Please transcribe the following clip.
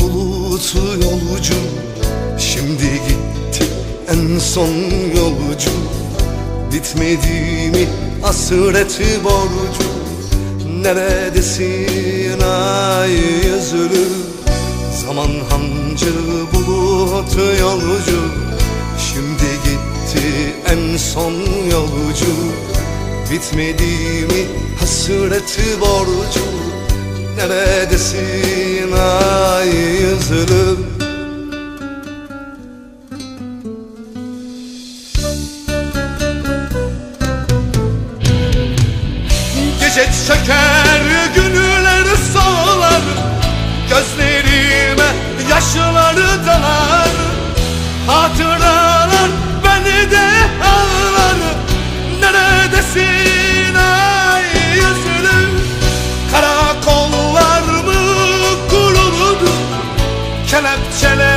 bulutu yolcu. Şimdi gitti en son yolcu. Bitmedi mi hasreti borcu. Neredesin ay yüzlü? Zaman hancı bulutu yolcu. Şimdi gitti en son yolcu. Bitmedi mi hasreti borcu Neredesin ay yüzlüm Gece çöker günler solar. Gözlerime yaşları dalar. Hatıra kelepçeler